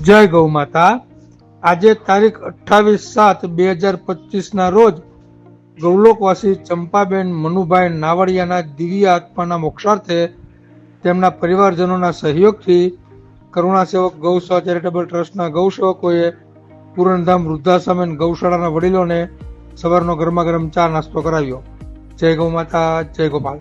જય ગૌ માતા. આજે તારીખ અઠ્ઠાવીસ સાત બે હજાર પચીસના રોજ ગૌલોકવાસી ચંપાબેન મનુભાઈ નાવડિયાના દિવ્ય આત્માના મોક્ષાર્થે તેમના પરિવારજનોના સહયોગથી કરુણા સેવક ગૌસેવા ચેરિટેબલ ટ્રસ્ટના ગૌસેવકોએ પૂરણધામ વૃદ્ધાશ્રમ અને ગૌશાળાના વડીલોને સવારનો ગરમા ગરમ ચા નાસ્તો કરાવ્યો. જય ગૌ માતા, જય ગોપાલ.